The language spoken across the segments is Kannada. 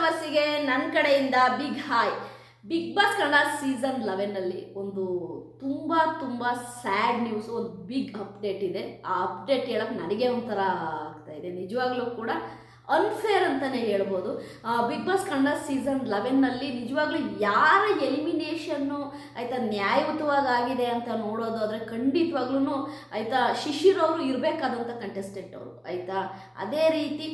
ಲವರ್ಸಿಗೆ ನನ್ನ ಕಡೆಯಿಂದ big hi. Bigg Boss Kannada season ಲೆವೆನಲ್ಲಿ ಒಂದು ತುಂಬ ತುಂಬ ಸ್ಯಾಡ್ ನ್ಯೂಸ್, ಒಂದು ಬಿಗ್ ಅಪ್ಡೇಟ್ ಇದೆ. ಆ ಅಪ್ಡೇಟ್ ಹೇಳಕ್ಕೆ ನನಗೆ ಒಂಥರ ಆಗ್ತಾ ಇದೆ. ನಿಜವಾಗ್ಲೂ ಕೂಡ ಅನ್ಫೇರ್ ಅಂತಲೇ ಹೇಳ್ಬೋದು. ಬಿಗ್ ಬಾಸ್ ಕನ್ನಡ ಸೀಸನ್ ಲೆವೆನ್ನಲ್ಲಿ ನಿಜವಾಗ್ಲೂ ಯಾರ ಎಲಿಮಿನೇಷನ್ನು ಆಯಿತಾ ನ್ಯಾಯಯುತವಾಗಿ ಅಂತ ನೋಡೋದಾದರೆ ಖಂಡಿತವಾಗ್ಲೂ ಆಯಿತಾ ಶಿಶಿರ್ ಅವರು ಇರಬೇಕಾದಂಥ ಕಂಟೆಸ್ಟೆಂಟ್ ಅವರು, ಆಯಿತಾ? ಅದೇ ರೀತಿ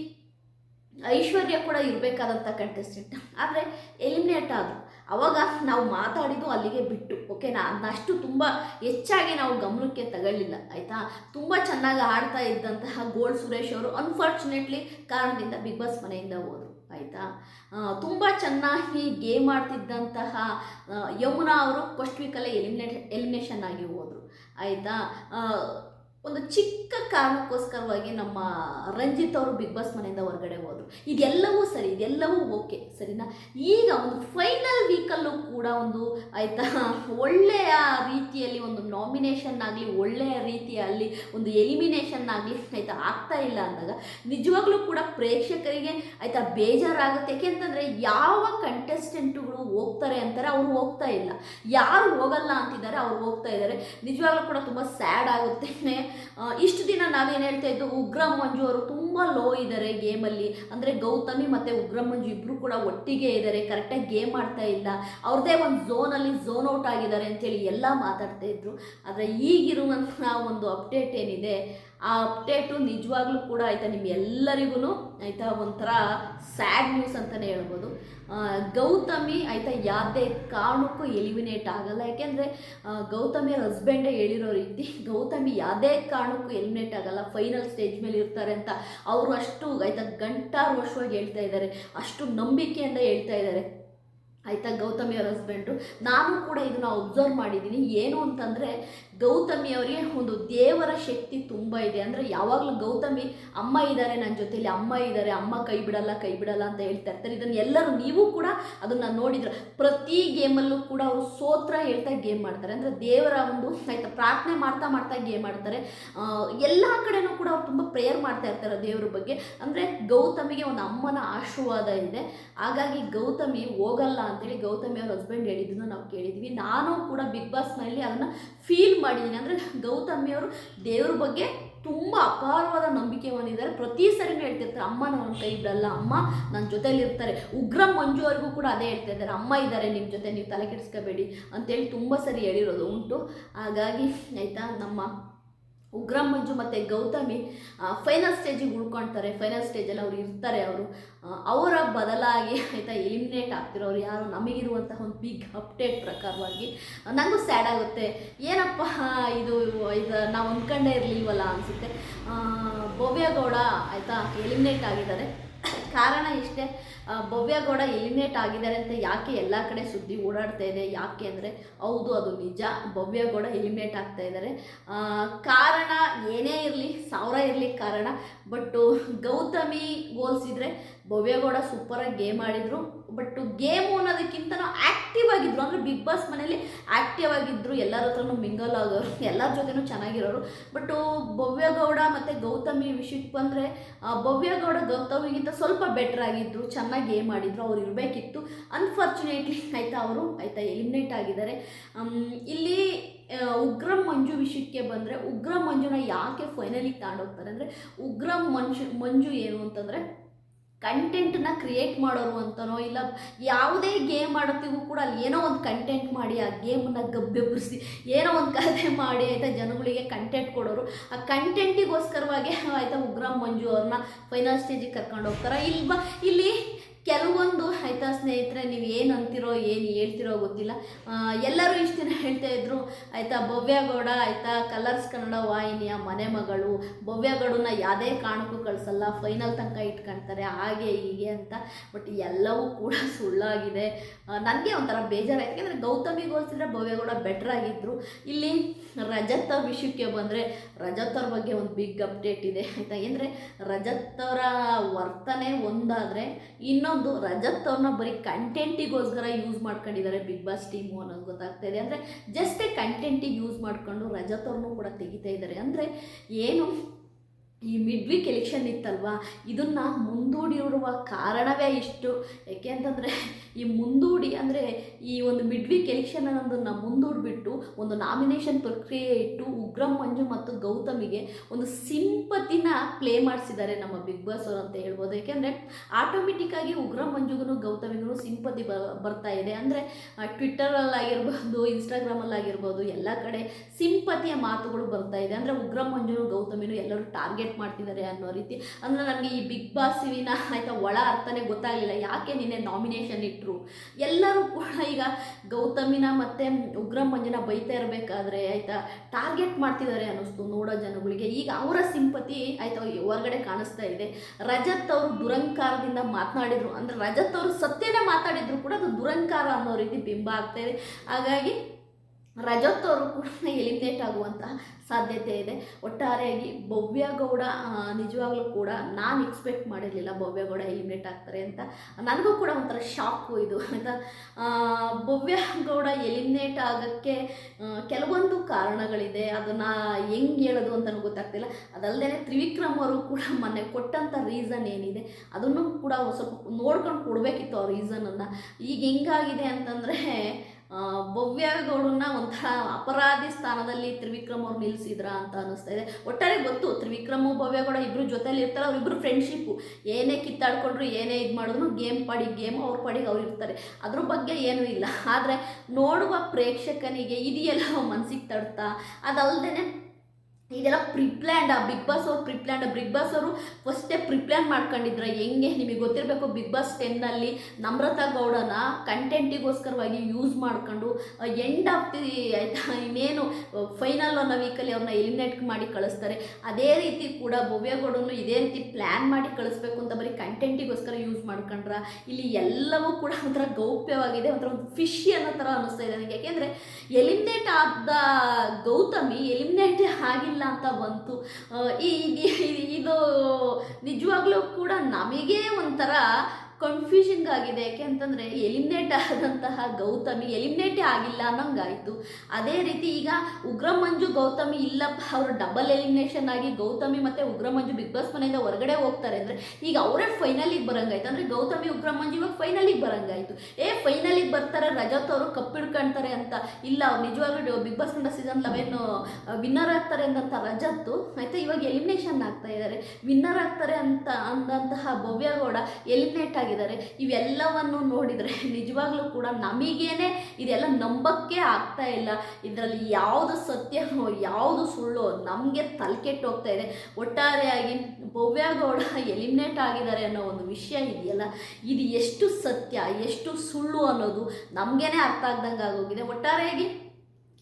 ಐಶ್ವರ್ಯ ಕೂಡ ಇರಬೇಕಾದಂಥ ಕಂಟೆಸ್ಟೆಂಟ್ ಆದರೆ ಎಲಿಮಿನೇಟ್ ಆದರು. ಅವಾಗ ನಾವು ಮಾತಾಡಿದ್ದು ಅಲ್ಲಿಗೆ ಬಿಟ್ಟು ಓಕೆನಾ ಅದನ್ನ ಅಷ್ಟು ತುಂಬ ಹೆಚ್ಚಾಗಿ ನಾವು ಗಮನಕ್ಕೆ ತಗೊಳ್ಳಿಲ್ಲ, ಆಯಿತಾ? ತುಂಬ ಚೆನ್ನಾಗಿ ಆಡ್ತಾ ಇದ್ದಂತಹ ಗೋಲ್ಡ್ ಸುರೇಶ್ ಅವರು ಅನ್ಫಾರ್ಚುನೇಟ್ಲಿ ಕಾರಣದಿಂದ ಬಿಗ್ ಬಾಸ್ ಮನೆಯಿಂದ ಹೋದರು, ಆಯಿತಾ? ತುಂಬ ಚೆನ್ನಾಗಿ ಗೇಮ್ ಆಡ್ತಿದ್ದಂತಹ ಯಮುನಾ ಅವರು ಫಸ್ಟ್ ವೀಕಲ್ಲೇ ಎಲಿಮಿನೇಟ್ ಎಲಿಮಿನೇಷನ್ ಆಗಿ ಹೋದರು, ಆಯಿತಾ? ಒಂದು ಚಿಕ್ಕ ಕಾರಣಕ್ಕೋಸ್ಕರವಾಗಿ ನಮ್ಮ ರಂಜಿತ್ ಅವರು ಬಿಗ್ ಬಾಸ್ ಮನೆಯಿಂದ ಹೊರಗಡೆ ಹೋದರು. ಇದೆಲ್ಲವೂ ಸರಿ, ಇದೆಲ್ಲವೂ ಓಕೆ, ಸರಿನಾ? ಈಗ ಒಂದು ಫೈನಲ್ ವೀಕಲ್ಲೂ ಕೂಡ ಒಂದು, ಆಯಿತಾ, ಒಳ್ಳೆಯ ರೀತಿಯಲ್ಲಿ ಒಂದು ನಾಮಿನೇಷನ್ ಆಗಲಿ, ಒಳ್ಳೆಯ ರೀತಿಯಲ್ಲಿ ಒಂದು ಎಲಿಮಿನೇಷನ್ ಆಗಲಿ, ಆಯಿತಾ, ಆಗ್ತಾ ಇಲ್ಲ ಅಂದಾಗ ನಿಜವಾಗ್ಲೂ ಕೂಡ ಪ್ರೇಕ್ಷಕರಿಗೆ, ಆಯಿತಾ, ಬೇಜಾರಾಗುತ್ತೆ. ಯಾಕೆಂತಂದರೆ ಯಾವ ಕಂಟೆಸ್ಟೆಂಟುಗಳು ಹೋಗ್ತಾರೆ ಅಂತಾರೆ, ಅವ್ರು ಹೋಗ್ತಾ ಇಲ್ಲ. ಯಾರು ಹೋಗಲ್ಲ ಅಂತಿದ್ದಾರೆ, ಅವ್ರು ಹೋಗ್ತಾ ಇದ್ದಾರೆ. ನಿಜವಾಗ್ಲೂ ಕೂಡ ತುಂಬ ಸ್ಯಾಡ್ ಆಗುತ್ತೆ. ಇಷ್ಟು ದಿನ ನಾವೇನು ಹೇಳ್ತಾ ಇದ್ದು, ಉಗ್ರ ಮಂಜು ಅವರು ತುಂಬ ಲೋ ಇದ್ದಾರೆ ಗೇಮಲ್ಲಿ ಅಂದರೆ ಗೌತಮಿ ಮತ್ತು ಉಗ್ರ ಮಂಜು ಇಬ್ಬರು ಕೂಡ ಒಟ್ಟಿಗೆ ಇದ್ದಾರೆ ಕರೆಕ್ಟಾಗಿ ಗೇಮ್ ಆಡ್ತಾ ಇಲ್ಲ. ಅವ್ರದ್ದೇ ಒಂದು ಝೋನಲ್ಲಿ ಝೋನ್ ಔಟ್ ಆಗಿದ್ದಾರೆ ಅಂತೇಳಿ ಎಲ್ಲ ಮಾತಾಡ್ತಾ ಇದ್ರು. ಆದರೆ ಈಗಿರುವಂಥ ಒಂದು ಅಪ್ಡೇಟ್ ಏನಿದೆ, ಆ ಅಪ್ಡೇಟು ನಿಜವಾಗ್ಲೂ ಕೂಡ ಆಯಿತಾ ನಿಮ್ಮೆಲ್ಲರಿಗೂ ಆಯಿತಾ, ಒಂಥರ ಸ್ಯಾಡ್ ನ್ಯೂಸ್ ಅಂತಲೇ ಹೇಳ್ಬೋದು. ಗೌತಮಿ ಆಯಿತಾ ಯಾವುದೇ ಕಾರಣಕ್ಕೂ ಎಲಿಮಿನೇಟ್ ಆಗಲ್ಲ. ಯಾಕೆಂದರೆ ಗೌತಮಿಯ ಹಸ್ಬೆಂಡೇ ಹೇಳಿರೋ ರೀತಿ ಗೌತಮಿ ಯಾವುದೇ ಕಾರಣಕ್ಕೂ ಎಲಿಮಿನೇಟ್ ಆಗಲ್ಲ. ಫೈನಲ್ ಸ್ಟೇಜ್ ಮೇಲೆ ಇರ್ತಾರೆ ಅಂತ ಅವರು ಅಷ್ಟು ಆಯಿತಾ ಗಂಟಾರು ವರ್ಷವಾಗಿ ಹೇಳ್ತಾ ಇದ್ದಾರೆ. ಅಷ್ಟು ನಂಬಿಕೆಯಿಂದ ಹೇಳ್ತಾ ಇದ್ದಾರೆ. ಆಯಿತಾ? ಅವ್ರ ಹಸ್ಬೆಂಡು ನಾನು ಕೂಡ ಇದನ್ನು ಅಬ್ಸರ್ವ್ ಮಾಡಿದ್ದೀನಿ ಏನು ಅಂತಂದರೆ, ಗೌತಮಿ ಅವರಿಗೆ ಒಂದು ದೇವರ ಶಕ್ತಿ ತುಂಬ ಇದೆ. ಅಂದರೆ ಯಾವಾಗಲೂ ಗೌತಮಿ, ಅಮ್ಮ ಇದ್ದಾರೆ ನನ್ನ ಜೊತೆಯಲ್ಲಿ ಅಮ್ಮ ಇದ್ದಾರೆ ಅಮ್ಮ ಕೈ ಬಿಡಲ್ಲ ಕೈ ಬಿಡಲ್ಲ ಅಂತ ಹೇಳ್ತಾ ಇರ್ತಾರೆ. ಇದನ್ನು ಎಲ್ಲರೂ ನೀವು ಕೂಡ ಅದನ್ನು ನೋಡಿದ್ರೆ, ಪ್ರತಿ ಗೇಮಲ್ಲೂ ಕೂಡ ಅವರು ಸೋತ್ರ ಹೇಳ್ತಾ ಗೇಮ್ ಮಾಡ್ತಾರೆ. ಅಂದರೆ ದೇವರ ಒಂದು, ಆಯಿತಾ, ಪ್ರಾರ್ಥನೆ ಮಾಡ್ತಾ ಮಾಡ್ತಾ ಗೇಮ್ ಮಾಡ್ತಾರೆ ಎಲ್ಲ ಕಡೆನೂ ಕೂಡ ಅವ್ರು ತುಂಬ ಪ್ರೇಯರ್ ಮಾಡ್ತಾ ಇರ್ತಾರೆ ದೇವ್ರ ಬಗ್ಗೆ. ಅಂದರೆ ಗೌತಮಿಗೆ ಒಂದು ಅಮ್ಮನ ಆಶೀರ್ವಾದ ಇದೆ. ಹಾಗಾಗಿ ಗೌತಮಿ ಹೋಗಲ್ಲ ಅಂತೇಳಿ ಗೌತಮಿ ಅವ್ರ ಹಸ್ಬೆಂಡ್ ಹೇಳಿದ್ದನ್ನು ನಾವು ಕೇಳಿದ್ವಿ. ನಾನು ಕೂಡ ಬಿಗ್ ಬಾಸ್ ಮನೆಯಲ್ಲಿ ಅದನ್ನು ಫೀಲ್ ಮಾಡಿದ್ದೀನಿ ಅಂದರೆ ಗೌತಮಿ ಅವರು ದೇವ್ರ ಬಗ್ಗೆ ತುಂಬ ಅಪಾರವಾದ ನಂಬಿಕೆ ಹೊಂದಿದ್ದಾರೆ. ಪ್ರತಿ ಸರಿನೂ ಹೇಳ್ತಿರ್ತಾರೆ, ಅಮ್ಮ ನನ್ನ ಕೈ ಬಿಡಲ್ಲ, ಅಮ್ಮ ನನ್ನ ಜೊತೆಲಿ ಇರ್ತಾರೆ. ಉಗ್ರ ಮಂಜು ಅವ್ರಿಗೂ ಕೂಡ ಅದೇ ಹೇಳ್ತಾ ಇದ್ದಾರೆ, ಅಮ್ಮ ಇದ್ದಾರೆ ನಿಮ್ಮ ಜೊತೆ ನೀವು ತಲೆ ಕೆಡಿಸ್ಕೋಬೇಡಿ. ಅಂತೇಳಿ ತುಂಬ ಸರಿ ಹೇಳಿರೋದು ಉಂಟು. ಹಾಗಾಗಿ, ಆಯಿತಾ, ನಮ್ಮ ಉಗ್ರ ಮಂಜು ಮತ್ತು ಗೌತಮಿ ಫೈನಲ್ ಸ್ಟೇಜಿಗೆ ಉಳ್ಕೊಳ್ತಾರೆ ಫೈನಲ್ ಸ್ಟೇಜಲ್ಲಿ ಅವ್ರು ಇರ್ತಾರೆ ಅವರು. ಅವರ ಬದಲಾಗಿ ಆಯಿತಾ ಎಲಿಮಿನೇಟ್ ಆಗ್ತಿರೋರು ಯಾರು? ನಮಗಿರುವಂತಹ ಒಂದು ಬಿಗ್ ಅಪ್ಡೇಟ್ ಪ್ರಕಾರವಾಗಿ ನನಗೂ ಸ್ಯಾಡ್ ಆಗುತ್ತೆ. ಏನಪ್ಪ, ಇದು ಇದು, ನಾವು ಅಂದ್ಕೊಂಡೇ ಇರಲಿಲ್ವಲ್ಲ ಅನಿಸುತ್ತೆ. ಭವ್ಯಗೌಡ ಆಯಿತಾ ಎಲಿಮಿನೇಟ್ ಆಗಿದ್ದಾರೆ. ಕಾರಣ ಇಷ್ಟೇ ಭವ್ಯ ಭವ್ಯಗೌಡ ಎಲಿಮಿನೇಟ್ ಆಗಿದ್ದಾರೆ ಅಂತ ಯಾಕೆ ಎಲ್ಲ ಕಡೆ ಸುದ್ದಿ ಓಡಾಡ್ತಾ ಇದೆ? ಯಾಕೆ ಅಂದರೆ, ಹೌದು, ಅದು ನಿಜ ಭವ್ಯಗೌಡ ಎಲಿಮಿನೇಟ್ ಆಗ್ತಾ ಇದ್ದಾರೆ. ಕಾರಣ ಏನೇ ಇರಲಿ, ಸಾವಿರ ಇರಲಿ ಕಾರಣ ಬಟ್ಟು ಗೌತಮಿ ಹೋಲಿಸಿದ್ರೆ ಭವ್ಯಗೌಡ ಸೂಪರಾಗಿ ಗೇಮ್ ಆಡಿದರು. ಬಟ್ ಗೇಮು ಅನ್ನೋದಕ್ಕಿಂತ ಆ್ಯಕ್ಟಿವ್ ಆಗಿದ್ರು. ಅಂದರೆ ಬಿಗ್ ಬಾಸ್ ಮನೇಲಿ ಆಕ್ಟಿವ್ ಆಗಿದ್ರು. ಎಲ್ಲರ ಹತ್ರನೂ ಮಿಂಗಲ್ ಆಗೋರು ಎಲ್ಲರ ಜೊತೆನೂ ಚೆನ್ನಾಗಿರೋರು. ಬಟ್ಟು ಭವ್ಯಗೌಡ ಮತ್ತು ಗೌತಮಿ ವಿಷಯಕ್ಕೆ ಬಂದರೆ ಭವ್ಯಗೌಡ ಗೌತಮಿಗಿಂತ ಸ್ವಲ್ಪ ಬೆಟರ್ ಆಗಿದ್ರು. ಚೆನ್ನಾಗಿ ಗೇಮ್ ಆಡಿದ್ರು. ಅವ್ರು ಇರಬೇಕಿತ್ತು. ಅನ್ಫಾರ್ಚುನೇಟ್ಲಿ ಆಯಿತಾ, ಅವರು ಆಯಿತಾ ಎಲಿಮಿನೇಟ್ ಆಗಿದ್ದಾರೆ. ಇಲ್ಲಿ ಉಗ್ರ ಮಂಜು ವಿಷಯಕ್ಕೆ ಬಂದರೆ, ಉಗ್ರ ಮಂಜುನ ಯಾಕೆ ಫೈನಲಿಗೆ ತಗೊಂಡೋಗ್ತಾರೆ ಅಂದರೆ ಉಗ್ರ ಮಂಜು ಮಂಜು ಏನು ಅಂತಂದರೆ ಕಂಟೆಂಟನ್ನ ಕ್ರಿಯೇಟ್ ಮಾಡೋರು ಅಂತನೋ, ಇಲ್ಲ ಯಾವುದೇ ಗೇಮ್ ಆಡೋತ್ತಿಗೂ ಕೂಡ ಅಲ್ಲಿ ಏನೋ ಒಂದು ಕಂಟೆಂಟ್ ಮಾಡಿ, ಆ ಗೇಮನ್ನ ಗಬ್ಬೆಬ್ಬರಿಸಿ ಏನೋ ಒಂದು ಕಥೆ ಮಾಡಿ ಆಯಿತಾ ಜನಗಳಿಗೆ ಕಂಟೆಂಟ್ ಕೊಡೋರು. ಆ ಕಂಟೆಂಟಿಗೋಸ್ಕರವಾಗಿ ಆಯಿತಾ ಉಗ್ರಾಮ್ ಮಂಜು ಅವ್ರನ್ನ ಫೈನಲ್ ಸ್ಟೇಜಿಗೆ ಕರ್ಕೊಂಡು ಹೋಗ್ತಾರೆ? ಇಲ್ಲಿ ಬ ಇಲ್ಲಿ ಕೆಲವೊಂದು ಆಯಿತಾ ಸ್ನೇಹಿತರೆ, ನೀವು ಏನು ಅಂತೀರೋ, ಏನು ಹೇಳ್ತಿರೋ ಗೊತ್ತಿಲ್ಲ. ಎಲ್ಲರೂ ಇಷ್ಟು ದಿನ ಹೇಳ್ತಾ ಇದ್ರು. ಆಯಿತಾ, ಭವ್ಯಗೌಡ, ಆಯಿತಾ ಕಲರ್ಸ್ ಕನ್ನಡ ವಾಹಿನಿಯ ಮನೆ ಮಗಳು ಭವ್ಯಗೌಡನ ಯಾವುದೇ ಕಾರಣಕ್ಕೂ ಕಳಿಸಲ್ಲ. ಫೈನಲ್ ತನಕ ಇಟ್ಕೊಳ್ತಾರೆ ಹಾಗೆ, ಹೀಗೆ ಅಂತ. ಬಟ್ ಎಲ್ಲವೂ ಕೂಡ ಸುಳ್ಳಾಗಿದೆ. ನನಗೆ ಒಂಥರ ಬೇಜಾರಾಯ್ತು ಯಾಕೆಂದರೆ ಗೌತಮಿಗೆ ಹೋಲಿಸಿದ್ರೆ ಭವ್ಯಗೌಡ ಬೆಟರ್ ಆಗಿದ್ದರು ಇಲ್ಲಿ ರಜತ ವಿಷಯಕ್ಕೆ ಬಂದರೆ, ರಜತ್ ಅವ್ರ ಬಗ್ಗೆ ಒಂದು ಬಿಗ್ ಅಪ್ಡೇಟ್ ಇದೆ. ಆಯಿತಾ ಅಂದರೆ ರಜತ್ ವರ್ತನೆ ಒಂದಾದರೆ ಇನ್ನೊಂದು ರಜತ್ ಅವ್ರನ್ನ ಬರೀ ಕಂಟೆಂಟಿಗೋಸ್ಕರ ಯೂಸ್ ಮಾಡ್ಕೊಂಡಿದ್ದಾರೆ ಬಿಗ್ ಬಾಸ್ ಟೀಮು ಅನ್ನೋದು ಗೊತ್ತಾಗ್ತಾ ಇದೆ. ಅಂದರೆ ಜಸ್ಟೇ ಕಂಟೆಂಟಿಗೆ ಯೂಸ್ ಮಾಡಿಕೊಂಡು ರಜತ್ ಅವ್ರನ್ನೂ ಕೂಡ ತೆಗಿತಾ ಇದ್ದಾರೆ. ಅಂದರೆ ಏನು? ಈ ಮಿಡ್ ವೀಕ್ ಎಲೆಕ್ಷನ್ ಇತ್ತಲ್ವಾ? ಇದನ್ನು ಮುಂದೂಡಿರುವ ಕಾರಣವೇ ಇಷ್ಟು. ಯಾಕೆ ಅಂತಂದರೆ ಈ ಮುಂದೂಡಿ ಅಂದರೆ ಈ ಒಂದು ಮಿಡ್ ವೀಕ್ ಎಲೆಕ್ಷನ್ ಅನ್ನೋದನ್ನು ಮುಂದೂಡಿಬಿಟ್ಟು ಒಂದು ನಾಮಿನೇಷನ್ ಪ್ರಕ್ರಿಯೆ ಇಟ್ಟು ಉಗ್ರ ಮಂಜು ಮತ್ತು ಗೌತಮಿಗೆ ಒಂದು ಸಿಂಪತಿನ ಪ್ಲೇ ಮಾಡಿಸಿದ್ದಾರೆ ನಮ್ಮ ಬಿಗ್ ಬಾಸ್ ಅವರು ಅಂತ ಹೇಳ್ಬೋದು. ಯಾಕೆಂದರೆ ಆಟೋಮೆಟಿಕ್ಕಾಗಿ ಉಗ್ರ ಮಂಜುಗೂ ಗೌತಮಿಗೂ ಸಿಂಪತಿ ಬ, ಬರ್ತಾ ಇದೆ. ಅಂದರೆ ಟ್ವಿಟ್ಟರಲ್ಲಾಗಿರ್ಬೋದು ಇನ್ಸ್ಟಾಗ್ರಾಮಲ್ಲಾಗಿರ್ಬೋದು ಎಲ್ಲ ಕಡೆ ಸಿಂಪತಿಯ ಮಾತುಗಳು ಬರ್ತಾ ಇದೆ. ಅಂದರೆ ಉಗ್ರ ಮಂಜುನು ಗೌತಮಿನು ಎಲ್ಲರೂ ಟಾರ್ಗೆಟ್ ಮಾಡ್ತಿದ್ದಾರೆ ಅನ್ನೋ ರೀತಿ. ಅಂದರೆ ನನಗೆ ಈ ಬಿಗ್ ಬಾಸಿನ ಆಯಿತಾ ಒಳ ಅರ್ಥನೇ ಗೊತ್ತಾಗಲಿಲ್ಲ. ಯಾಕೆ ನಿನ್ನೆ ನಾಮಿನೇಷನ್ ಎಲ್ಲರೂ ಕೂಡ ಈಗ ಗೌತಮಿನ ಮತ್ತು ಉಗ್ರಂ ಮಂಜನ ಬೈತಾ ಇರಬೇಕಾದ್ರೆ ಆಯಿತಾ ಟಾರ್ಗೆಟ್ ಮಾಡ್ತಿದ್ದಾರೆ ಅನ್ನಿಸ್ತು ನೋಡೋ ಜನಗಳಿಗೆ. ಈಗ ಅವರ ಸಿಂಪತಿ ಆಯಿತಾ ಹೊರಗಡೆ ಕಾಣಿಸ್ತಾ ಇದೆ. ರಜತ್ ಅವರು ದುರಂಕಾರದಿಂದ ಮಾತನಾಡಿದ್ರು. ಅಂದರೆ ರಜತ್ ಅವರು ಸತ್ಯನೇ ಮಾತಾಡಿದ್ರು ಕೂಡ ಅದು ದುರಂಕಾರ ಅನ್ನೋ ರೀತಿ ಬಿಂಬ ಆಗ್ತಾ ಇದೆ. ಹಾಗಾಗಿ ರಜತ್ ಅವರು ಕೂಡ ಎಲಿಮಿನೇಟ್ ಆಗುವಂತಹ ಸಾಧ್ಯತೆ ಇದೆ. ಒಟ್ಟಾರೆಯಾಗಿ ಭವ್ಯ ಗೌಡ ಆ, ನಿಜವಾಗ್ಲೂ ಕೂಡ ನಾನು ಎಕ್ಸ್ಪೆಕ್ಟ್ ಮಾಡಿರಲಿಲ್ಲ ಭವ್ಯ ಗೌಡ ಎಲಿಮಿನೇಟ್ ಆಗ್ತಾರೆ ಅಂತ. ನನಗೂ ಕೂಡ ಒಂಥರ ಶಾಕು ಇದು. ಆಯಿತಾ ಭವ್ಯ ಗೌಡ ಎಲಿಮಿನೇಟ್ ಆಗೋಕ್ಕೆ ಕೆಲವೊಂದು ಕಾರಣಗಳಿದೆ. ಅದನ್ನು ಹೆಂಗೆ ಹೇಳೋದು ಅಂತ ನನಗೆ ಗೊತ್ತಾಗ್ತಿಲ್ಲ. ಅದಲ್ಲದೆ ತ್ರಿವಿಕ್ರಮ್ ಅವರು ಕೂಡ ಮೊನ್ನೆ ಕೊಟ್ಟಂಥ ರೀಸನ್ ಏನಿದೆ ಅದನ್ನು ಕೂಡ ಸ್ವಲ್ಪ ನೋಡ್ಕೊಂಡು ಕೊಡಬೇಕಿತ್ತು ಆ ರೀಸನನ್ನು ಈಗ ಹೆಂಗಾಗಿದೆ ಅಂತಂದರೆ ಭವ್ಯ ಗೌಡನ್ನ ಒಂಥರ ಅಪರಾಧಿ ಸ್ಥಾನದಲ್ಲಿ ತ್ರಿವಿಕ್ರಮ್ ಅವ್ರು ನಿಲ್ಲಿಸಿದ್ರ ಅಂತ ಅನಿಸ್ತಾ ಇದೆ. ಒಟ್ಟಾರೆ ಗೊತ್ತು, ತ್ರಿವಿಕ್ರಮ್ ಭವ್ಯ ಗೌಡ ಇಬ್ಬರು ಜೊತೆಲಿ ಇರ್ತಾರೆ, ಅವ್ರಿಬ್ರು ಫ್ರೆಂಡ್ಶಿಪ್ಪು ಏನೇ ಕಿತ್ತಾಡ್ಕೊಂಡ್ರು, ಏನೇ ಇದು ಮಾಡಿದ್ರು, ಗೇಮ್ ಪಾಡಿ ಗೇಮ್ ಅವ್ರ ಪಾಡಿಗೆ ಅವ್ರು ಇರ್ತಾರೆ. ಅದ್ರ ಬಗ್ಗೆ ಏನೂ ಇಲ್ಲ. ಆದರೆ ನೋಡುವ ಪ್ರೇಕ್ಷಕನಿಗೆ ಇದೆಯಲ್ಲ ಮನ್ಸಿಗೆ ತಡ್ತಾ ಅದಲ್ಲದೆ ಇದೆಲ್ಲ ಪ್ರಿಪ್ಲ್ಯಾಂಡ್ ಆ ಬಿಗ್ ಬಾಸ್ ಅವ್ರು ಪ್ರಿಪ್ಲ್ಯಾಂಡ್ ಬಿಗ್ ಬಾಸ್ ಅವರು ಫಸ್ಟೇ ಪ್ರಿಪ್ಲ್ಯಾನ್ ಮಾಡ್ಕೊಂಡಿದ್ರೆ. ಹೆಂಗೆ ನಿಮಗೆ ಗೊತ್ತಿರಬೇಕು ಬಿಗ್ ಬಾಸ್ ಟೆನ್ನಲ್ಲಿ ನಮ್ರತಾ ಗೌಡನ ಕಂಟೆಂಟಿಗೋಸ್ಕರವಾಗಿ ಯೂಸ್ ಮಾಡ್ಕೊಂಡು ಎಂಡ್ ಆಫ್ ದಿ ಆಯಿತಾ, ಇನ್ನೇನು ಫೈನಲ್ ಅನ್ನೋ ವೀಕಲ್ಲಿ ಅವ್ರನ್ನ ಎಲಿಮಿನೇಟ್ ಮಾಡಿ ಕಳಿಸ್ತಾರೆ. ಅದೇ ರೀತಿ ಕೂಡ ಭವ್ಯಗೌಡನು ಇದೇ ರೀತಿ ಪ್ಲ್ಯಾನ್ ಮಾಡಿ ಕಳಿಸ್ಬೇಕು ಅಂತ ಬರೀ ಕಂಟೆಂಟಿಗೋಸ್ಕರ ಯೂಸ್ ಮಾಡ್ಕೊಂಡ್ರ. ಇಲ್ಲಿ ಎಲ್ಲವೂ ಕೂಡ ಒಂಥರ ಗೌಪ್ಯವಾಗಿದೆ, ಒಂಥರ ಒಂದು ಫಿಶಿ ಅನ್ನೋ ಥರ ಅನ್ನಿಸ್ತಾ ಇದೆ ನನಗೆ. ಯಾಕೆಂದರೆ ಎಲಿಮಿನೇಟ್ ಆದ ಗೌತಮಿ ಎಲಿಮಿನೇಟ್ ಆಗಿಲ್ಲ ಅಂತ ಬಂತು. ಈ- ಇದು ನಿಜವಾಗ್ಲೂ ಕೂಡ ನಮಗೆ ಒಂಥರ ಕನ್ಫ್ಯೂಷನ್ಗ್ ಆಗಿದೆ. ಯಾಕೆ ಅಂತಂದರೆ ಎಲಿಮಿನೇಟ್ ಆದಂತಹ ಗೌತಮಿ ಎಲಿಮಿನೇಟೇ ಆಗಿಲ್ಲ ಅನ್ನೋಂಗಾಯಿತು. ಅದೇ ರೀತಿ ಈಗ ಉಗ್ರ ಮಂಜು ಗೌತಮಿ ಇಲ್ಲಪ್ಪ, ಅವರು ಡಬಲ್ ಎಲಿಮಿನೇಷನ್ ಆಗಿ ಗೌತಮಿ ಮತ್ತು ಉಗ್ರಮಂಜು ಬಿಗ್ ಬಾಸ್ ಮನೆಯಿಂದ ಹೊರಗಡೆ ಹೋಗ್ತಾರೆ ಅಂದರೆ ಈಗ ಅವರೇ ಫೈನಲಿಗೆ ಬರೋಂಗಾಯ್ತು. ಅಂದರೆ ಗೌತಮಿ, ಉಗ್ರಮಂಜು ಇವಾಗ ಫೈನಲಿಗೆ ಬರಂಗಾಯ್ತು. ಏ ಫೈನಲಿಗೆ ಬರ್ತಾರೆ, ರಜತ್ ಅವರು ಕಪ್ಪಿಡ್ಕೊಳ್ತಾರೆ ಅಂತ. ಇಲ್ಲ ನಿಜವಾಗ್ಲೂ ಬಿಗ್ ಬಾಸ್ ಕಂಡ ಸೀಸನ್ ಲೆವೆನ್ ವಿನ್ನರ್ ಆಗ್ತಾರೆ ಅಂದಂಥ ರಜತ್ತು. ಆಯಿತಾ, ಇವಾಗ ಎಲಿಮಿನೇಷನ್ ಆಗ್ತಾ ಇದ್ದಾರೆ ವಿನ್ನರ್ ಆಗ್ತಾರೆ ಅಂತ ಅಂದಂತಹ ಭವ್ಯಗೌಡ ಎಲಿಮಿನೇಟ್ ಆಗಿದ್ದಾರೆ. ಇವೆಲ್ಲವನ್ನು ನೋಡಿದರೆ ನಿಜವಾಗ್ಲೂ ಕೂಡ ನಮಗೇನೆ ಇದೆಲ್ಲ ನಂಬಕ್ಕೆ ಆಗ್ತಾ ಇಲ್ಲ. ಇದರಲ್ಲಿ ಯಾವುದು ಸತ್ಯನೋ ಯಾವುದು ಸುಳ್ಳು ನಮಗೆ ತಲೆಕೆಟ್ಟೋಗ್ತಾ ಇದೆ. ಒಟ್ಟಾರೆಯಾಗಿ ಭವ್ಯಗೌಡ ಎಲಿಮಿನೇಟ್ ಆಗಿದ್ದಾರೆ ಅನ್ನೋ ಒಂದು ವಿಷಯ ಇದೆಯಲ್ಲ? ಇದು ಎಷ್ಟು ಸತ್ಯ, ಎಷ್ಟು ಸುಳ್ಳು ಅನ್ನೋದು ನಮಗೇನೆ ಅರ್ಥ ಆಗ್ದಂಗೆ ಆಗೋಗಿದೆ. ಒಟ್ಟಾರೆಯಾಗಿ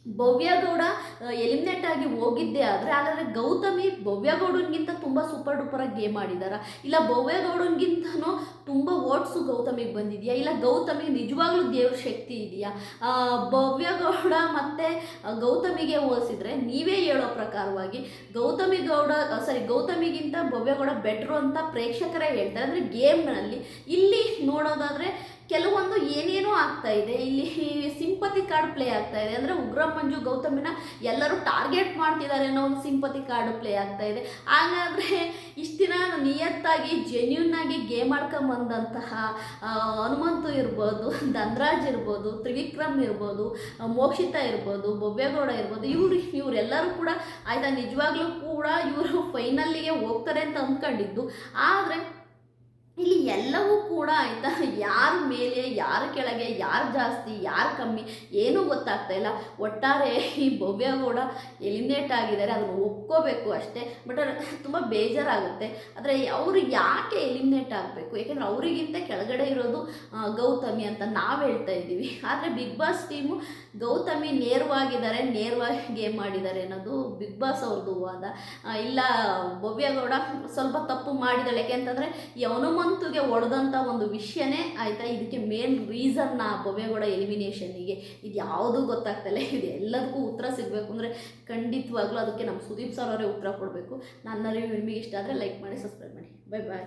ಭವ್ಯಗೌಡ ಎಲಿಮಿನೇಟ್ ಆಗಿ ಹೋಗಿದ್ದೆ ಆದರೆ, ಹಾಗಾದರೆ ಗೌತಮಿ ಭವ್ಯಗೌಡನಿಗಿಂತ ತುಂಬ ಸೂಪರ್ ಡೂಪರಾಗಿ ಗೇಮ್ ಆಡಿದಾರ? ಇಲ್ಲ ಭವ್ಯಗೌಡನಿಗಿಂತನೂ ತುಂಬ ಓಟ್ಸು ಗೌತಮಿಗೆ ಬಂದಿದೆಯಾ? ಇಲ್ಲ ಗೌತಮಿಗೆ ನಿಜವಾಗ್ಲೂ ದೇವ್ರ ಶಕ್ತಿ ಇದೆಯಾ? ಭವ್ಯಗೌಡ ಮತ್ತು ಗೌತಮಿಗೆ ಹೋಲಿಸಿದ್ರೆ ನೀವೇ ಹೇಳೋ ಪ್ರಕಾರವಾಗಿ ಗೌತಮಿ ಗೌಡ ಸಾರಿ ಗೌತಮಿಗಿಂತ ಭವ್ಯಗೌಡ ಬೆಟ್ರು ಅಂತ ಪ್ರೇಕ್ಷಕರೇ ಹೇಳ್ತಾರೆ. ಅಂದರೆ ಗೇಮ್ನಲ್ಲಿ ಇಲ್ಲಿ ನೋಡೋದಾದರೆ ಕೆಲವೊಂದು ಏನೇನೋ ಆಗ್ತಾ ಇದೆ. ಇಲ್ಲಿ ಸಿಂಪತಿ ಕಾರ್ಡ್ ಪ್ಲೇ ಆಗ್ತಾ ಇದೆ. ಅಂದರೆ ಉಗ್ರ ಮಂಜು ಗೌತಮಿನ ಎಲ್ಲರೂ ಟಾರ್ಗೆಟ್ ಮಾಡ್ತಿದ್ದಾರೆ ಅನ್ನೋ ಒಂದು ಸಿಂಪತಿ ಕಾರ್ಡ್ ಪ್ಲೇ ಆಗ್ತಾ ಇದೆ. ಹಾಗಾದರೆ ಇಷ್ಟು ದಿನ ನಿಯತ್ತಾಗಿ ಜೆನ್ಯೂನ್ ಆಗಿ ಗೇಮ್ ಆಡ್ಕೊಂಬಂದಂತಹ ಹನುಮಂತು ಇರ್ಬೋದು, ಧನ್ರಾಜ್ ಇರ್ಬೋದು, ತ್ರಿವಿಕ್ರಮ್ ಇರ್ಬೋದು, ಮೋಕ್ಷಿತಾ ಇರ್ಬೋದು ಬೊಬ್ಬೇಗೌಡ ಇರ್ಬೋದು, ಇವರು, ಇವರೆಲ್ಲರೂ ಕೂಡ ಆಯಿತಾ ನಿಜವಾಗ್ಲೂ ಕೂಡ ಇವರು ಫೈನಲ್ಲಿಗೆ ಹೋಗ್ತಾರೆ ಅಂತ ಅಂದ್ಕೊಂಡಿದ್ದು. ಆದರೆ ಇಲ್ಲಿ ಎಲ್ಲವೂ ಕೂಡ ಆಯಿತಾ? ಯಾರ ಮೇಲೆ, ಯಾರ ಕೆಳಗೆ, ಯಾರು ಜಾಸ್ತಿ, ಯಾರು ಕಮ್ಮಿ? ಏನೂ ಗೊತ್ತಾಗ್ತಾ ಇಲ್ಲ. ಒಟ್ಟಾರೆ ಈ ಭವ್ಯಗೌಡ ಎಲಿಮಿನೇಟ್ ಆಗಿದ್ದಾರೆ. ಅದನ್ನು ಒಪ್ಕೋಬೇಕು ಅಷ್ಟೇ. ಬಟ್ ತುಂಬ ಬೇಜಾರಾಗುತ್ತೆ. ಆದರೆ ಅವರು ಯಾಕೆ ಎಲಿಮಿನೇಟ್ ಆಗಬೇಕು? ಯಾಕೆಂದರೆ ಅವರಿಗಿಂತ ಕೆಳಗಡೆ ಇರೋದು ಗೌತಮಿ ಅಂತ ನಾವು ಹೇಳ್ತಾ ಇದ್ದೀವಿ. ಆದರೆ ಬಿಗ್ ಬಾಸ್ ಟೀಮು ಗೌತಮಿ ನೇರವಾಗಿದ್ದಾರೆ, ನೇರವಾಗಿ ಗೇಮ್ ಮಾಡಿದ್ದಾರೆ ಅನ್ನೋದು ಬಿಗ್ ಬಾಸ್ ಅವ್ರದ್ದು ವಾದ. ಇಲ್ಲ ಇಲ್ಲ ಭವ್ಯಗೌಡ ಸ್ವಲ್ಪ ತಪ್ಪು ಮಾಡಿದಾಳೆ ಯಾಕೆಂತಂದರೆ, ಈ ಹನುಮಂತುಗೆ ಒಡೆದಂಥ ಒಂದು ವಿಷಯನೇ ಆಯಿತಾ ಇದಕ್ಕೆ ಮೇನ್ ರೀಸನ್ನ ಭವ್ಯಗೌಡ ಎಲಿಮಿನೇಷನ್ನಿಗೆ ಇದು ಯಾವುದೂ ಗೊತ್ತಾಗ್ತಲ್ಲ ಇದು. ಎಲ್ಲದಕ್ಕೂ ಉತ್ತರ ಸಿಗಬೇಕು ಅಂದರೆ ಖಂಡಿತವಾಗ್ಲೂ ಅದಕ್ಕೆ ನಮ್ಮ ಸುದೀಪ್ ಸರ್ ಅವರೇ ಉತ್ತರ ಕೊಡಬೇಕು. ನನ್ನ ರಿವ್ಯೂ ನಿಮಗೆ ಇಷ್ಟ ಆದರೆ ಲೈಕ್ ಮಾಡಿ ಸಬ್ಸ್ಕ್ರೈಬ್ ಮಾಡಿ. Bye bye